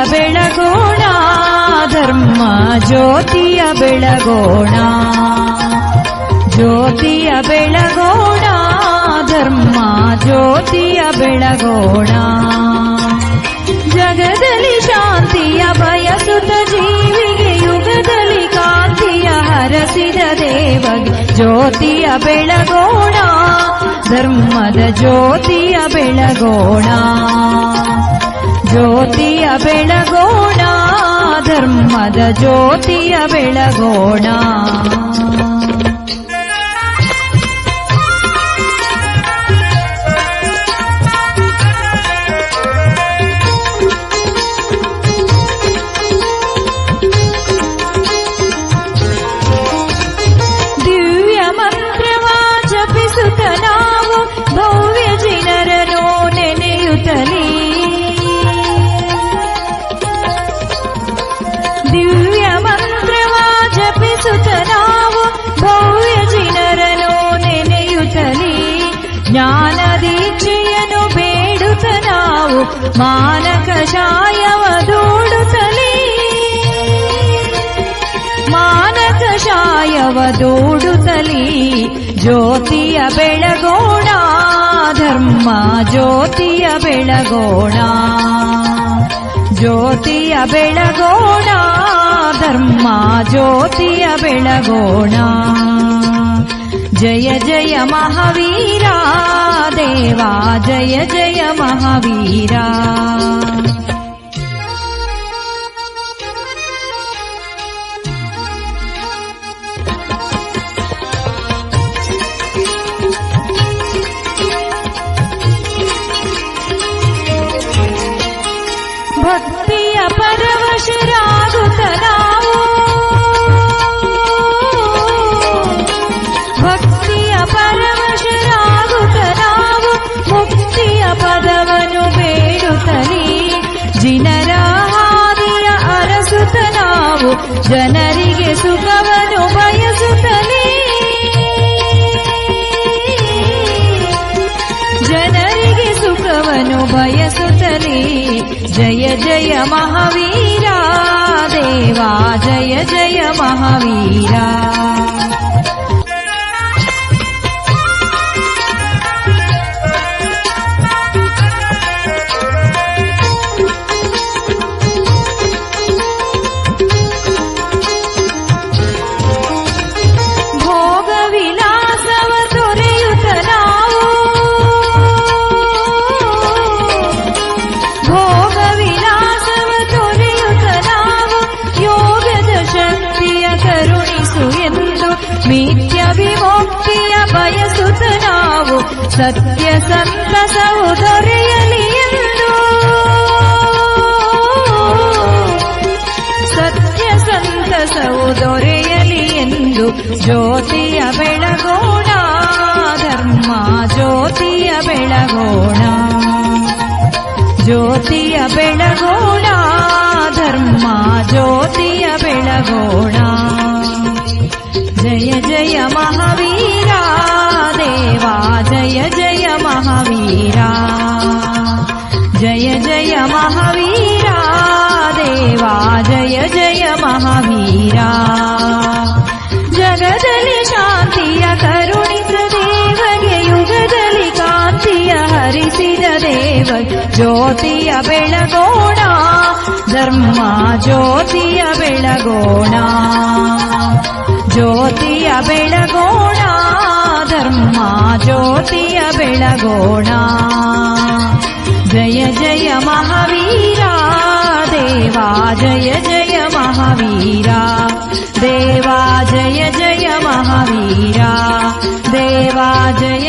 ಜ್ಯೋತಿಯ ಬೆಳಗೋಣ ಧರ್ಮ ಜ್ಯೋತಿಯ ಬೆಳಗೋಣ ಜ್ಯೋತಿಯ ಬೆಳಗೋಣ ಧರ್ಮ ಜ್ಯೋತಿಯ ಬೆಳಗೋಣ ಜಗದಲ್ಲಿ ಶಾಂತಿಯ ಬಯಸುತ್ತ ಜೀವಿಗೆ ಯುಗದಲ್ಲಿ ಕಾಂತಿಯ ಹರಸಿದ ದೇವಗೆ ಜ್ಯೋತಿಯ ಬೆಳಗೋಣ ಧರ್ಮದ ಜ್ಯೋತಿಯ ಬೆಳಗೋಣ ಜ್ಯೋತಿಯ ಬೆಳಗೋಣ ಧರ್ಮದ ಜ್ಯೋತಿಯ ಬೆಳಗೋಣ. ಮಾನಕ ಶಾಯವ ದೂಡುತ್ತಲೇ ಮಾನಕ ಶಾಯವ ದೂಡುತ್ತಲೇ ಜ್ಯೋತಿಯ ಬೆಳಗೋಣ ಧರ್ಮ ಜ್ಯೋತಿಯ ಬೆಳಗೋಣ ಜ್ಯೋತಿಯ ಬೆಳಗೋಣ ಧರ್ಮ ಜ್ಯೋತಿಯ ಬೆಳಗೋಣ जय जय महावीरा देवा जय जय महावीरा। भक्ति अपर ಪರವಶರಾಗುತ್ತ ನಾವು ಮುಕ್ತಿಯ ಪದವನ್ನು ಬೇಡುತ್ತಲೇ ಜಿನರ ಹಾದಿಯ ಅರಸುತ್ತ ನಾವು ಜನರಿಗೆ ಸುಖವನ್ನು ಬಯಸುತ್ತಲೇ ಜನರಿಗೆ ಸುಖವನ್ನು ಬಯಸುತ್ತಲೇ ಜಯ ಜಯ ಮಹಾವೀರ ದೇವಾ ಜಯ ಜಯ ಮಹಾವೀರ ಬಯಸುತ್ತ ನಾವು ಸತ್ಯ ಸಂತಸವು ದೊರೆಯಲಿ ಎಂದು ಸತ್ಯ ಸಂತಸವು ದೊರೆಯಲಿ ಎಂದು ಜ್ಯೋತಿಯ ಬೆಳಗೋಣ ಧರ್ಮ ಜ್ಯೋತಿಯ ಬೆಳಗೋಣ ಜ್ಯೋತಿಯ ಬೆಳಗೋಣ ಧರ್ಮ ಜ್ಯೋತಿಯ ಬೆಳಗೋಣ ಜಯ ಜಯ ಮಹಾವೀರ महावीरा जय जय महावीरा देवा जय जय महावीरा। जगदलि शान्तिय करुणित देवगे युगदलिकान्ति हरिसिद देव ज्योतिय बेळगोणा धर्मा ज्योतिय बेळगोणा ಧರ್ಮ ಜ್ಯೋತಿಯ ಬೆಳಗೋಣ ಜಯ ಜಯ ಮಹಾವೀರ ದೇವಾ ಜಯ ಜಯ ಮಹಾವೀರ ದೇವಾ ಜಯ ಜಯ ಮಹಾವೀರ ದೇವಾ ಜಯ